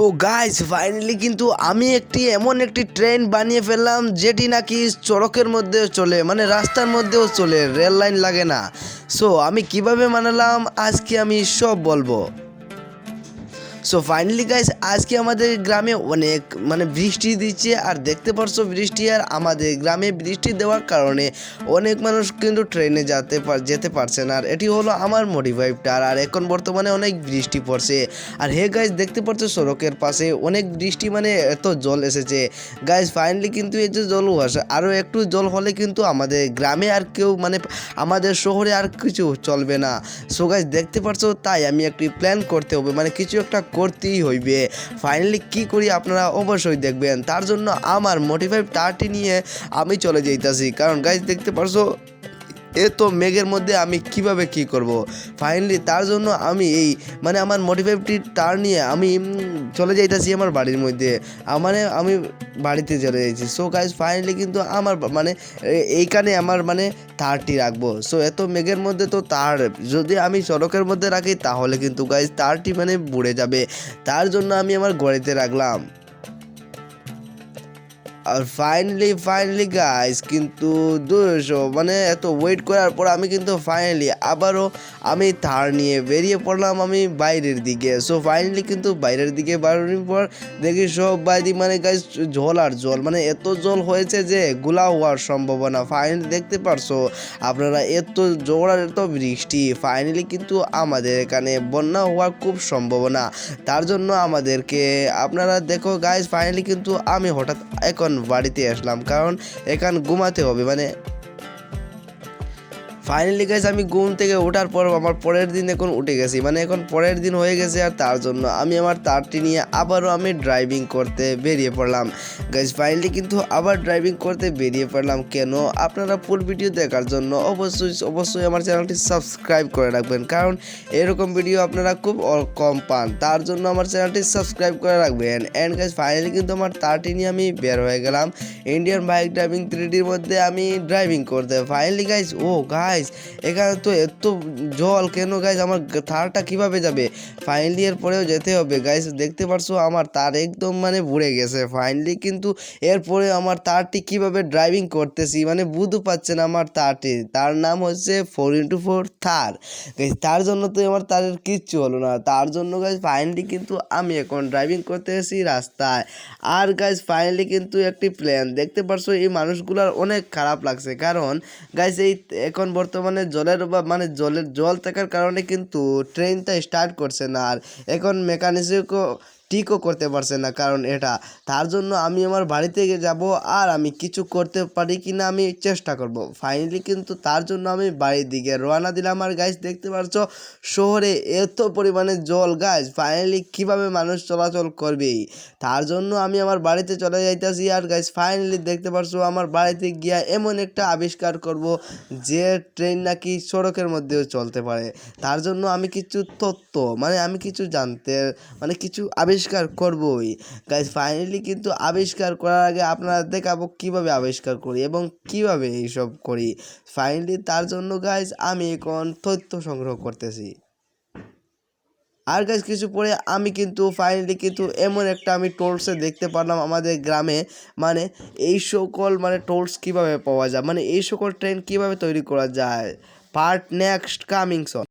So guys finally কিন্তু আমি একটি এমন একটি ট্রেন বানিয়ে ফেললাম, যেটি নাকি চড়কের মধ্যেও চলে মানে রাস্তার মধ্যেও চলে রেল লাইন লাগে না। সো আমি কীভাবে মানালাম? আজকে আমি সব বলব। সো ফাইনালি গাইস আজকে আমাদের গ্রামে অনেক মানে বৃষ্টি দিচ্ছে, আর দেখতে পারছ বৃষ্টি আর আমাদের গ্রামে বৃষ্টি দেওয়ার কারণে অনেক মানুষ কিন্তু ট্রেনে যেতে যেতে পারছে না। আর এটি হলো আমার মোটিভাইভটার আর এখন বর্তমানে অনেক বৃষ্টি পড়ছে। আর হে গাইস দেখতে পাচ্ছ সড়কের পাশে অনেক বৃষ্টি মানে এত জল এসেছে। গাইস ফাইনালি কিন্তু এই যে জল আসে আরও একটু জল হলে কিন্তু আমাদের গ্রামে আর কেউ মানে আমাদের শহরে আর কিছু চলবে না। সো গাইস দেখতে পারছ, তাই আমি একটি প্ল্যান করতে হবে। মানে কিছু একটা করতেই হইবে। ফাইনালি কি করি আপনারা অবশ্যই দেখবেন। তার জন্য আমার মোটিফাইভ টার্টি নিয়ে আমি চলে যাইতাছি। কারণ গাইজ দেখতে পারছ এ তো মেঘের মধ্যে আমি কীভাবে কি করব? ফাইনালি তার জন্য আমি এই মানে আমার মোটিভেটিভ টার নিয়ে আমি চলে যাইতেছি আমার বাড়ির মধ্যে। মানে আমি বাড়িতে চলে যাইছি। সো গাইজ ফাইনালি কিন্তু আমার মানে এইখানে আমার মানে তারটি রাখব। সো এত মেঘের মধ্যে তো তার, যদি আমি সড়কের মধ্যে রাখি, তাহলে কিন্তু গাইজ তারটি মানে বুড়ে যাবে। তার জন্য আমি আমার ঘরেতে রাখলাম। আর ফাইনালি ফাইনালি গাইস কিন্তু দুশো মানে এত ওয়েট করার পর আমি কিন্তু ফাইনালি আবারও আমি তার নিয়ে বেরিয়ে পড়লাম আমি বাইরের দিকে। সো ফাইনালি কিন্তু বাইরের দিকে বেরোনোর পর দেখি সব বাইরে মানে গাইস জল আর জল মানে এত জল হয়েছে যে গুলা হওয়ার সম্ভাবনা। ফাইনালি দেখতে পারছ, আপনারা এত জোর আর এত বৃষ্টি ফাইনালি কিন্তু আমাদের এখানে বন্যা হওয়ার খুব সম্ভাবনা। তার জন্য আমাদেরকে, আপনারা দেখো গাইস ফাইনালি কিন্তু আমি হঠাৎ এখন বাড়িতে আসলাম। কারণ এখান ঘুমাতে হবে। মানে ফাইনালি গাইজ আমি ঘুম থেকে ওঠার পর আমার পরের দিন এখন উঠে গেছি। মানে এখন পরের দিন হয়ে গেছে আর তার জন্য আমি আমার তারটি নিয়ে আবারও আমি ড্রাইভিং করতে বেরিয়ে পড়লাম। গাইজ ফাইনালি কিন্তু আবার ড্রাইভিং করতে বেরিয়ে পড়লাম। কেন? আপনারা ফুল ভিডিও দেখার জন্য অবশ্যই অবশ্যই আমার চ্যানেলটি সাবস্ক্রাইব করে রাখবেন। কারণ এরকম ভিডিও আপনারা খুব কম পান। তার জন্য আমার চ্যানেলটি সাবস্ক্রাইব করে রাখবেন। অ্যান্ড গাইজ ফাইনালি কিন্তু আমার তারটি নিয়ে আমি বের হয়ে গেলাম। ইন্ডিয়ান বাইক ড্রাইভিং থ্রিডির মধ্যে আমি ড্রাইভিং করতে। ফাইনালি গাইজ ও গাইজ এখানে তো এত জল কেন গাইজ আমার থারটা কীভাবে যাবে? ফাইনালি এর পরেও যেতে হবে। গাইজ দেখতে পারছ আমার তার একদম মানে বুড়ে গেছে। ফাইনালি কিন্তু এরপরে আমার তারটি কীভাবে ড্রাইভিং করতেছি? মানে বুঝতে পারছেন আমার তারটি। তার নাম হচ্ছে four into four Thar guys তার জন্য তো আমার তারের কিচ্ছু হলো না। তার জন্য গাইজ ফাইনালি কিন্তু আমি এখন ড্রাইভিং করতে এসেছি রাস্তায়। আর গাইজ ফাইনালি কিন্তু একটি প্ল্যান দেখতে পারছ এই মানুষগুলোর অনেক খারাপ লাগছে। কারণ গাইজ এই এখন বর্তমানে জলের বা মানে জলের জল থাকার কারণে কিন্তু ট্রেনটা স্টার্ট করছে না। আর এখন মেকানিজমও ঠিকও করতে পারছে না। কারণ এটা, তার জন্য আমি আমার বাড়িতে যাব আর আমি কিছু করতে পারি কি না আমি চেষ্টা করব। ফাইনালি কিন্তু তার জন্য আমি বাড়ির দিকে রওনা দিলাম। আর গাছ দেখতে পারছ, শহরে এত পরিমাণে জল। গাছ ফাইনালি কীভাবে মানুষ চলাচল করবে? তার জন্য আমি আমার বাড়িতে চলে যাইতেছি। আর গাছ ফাইনালি দেখতে পারছ, আমার বাড়িতে গিয়া এমন একটা আবিষ্কার করব যে ট্রেন নাকি সড়কের মধ্যেও চলতে পারে। তার জন্য আমি কিছু তথ্য মানে আমি কিছু জানতে মানে কিছু আবিষ্কার করবই। গাইজ ফাইনালি কিন্তু আবিষ্কার করার আগে আপনারা দেখাবো কীভাবে আবিষ্কার করি এবং কীভাবে এইসব করি। ফাইনালি তার জন্য গাইজ আমি এখন তথ্য সংগ্রহ করতেছি। আর গাছ কিছু পরে আমি কিন্তু ফাইনালি কিন্তু এমন একটা আমি টোলসে দেখতে পারলাম আমাদের গ্রামে। মানে এই সকল মানে টোলস কীভাবে পাওয়া যায়? মানে এই সকল ট্রেন কীভাবে তৈরি করা যায়? পার্ট নেক্সট কামিং সন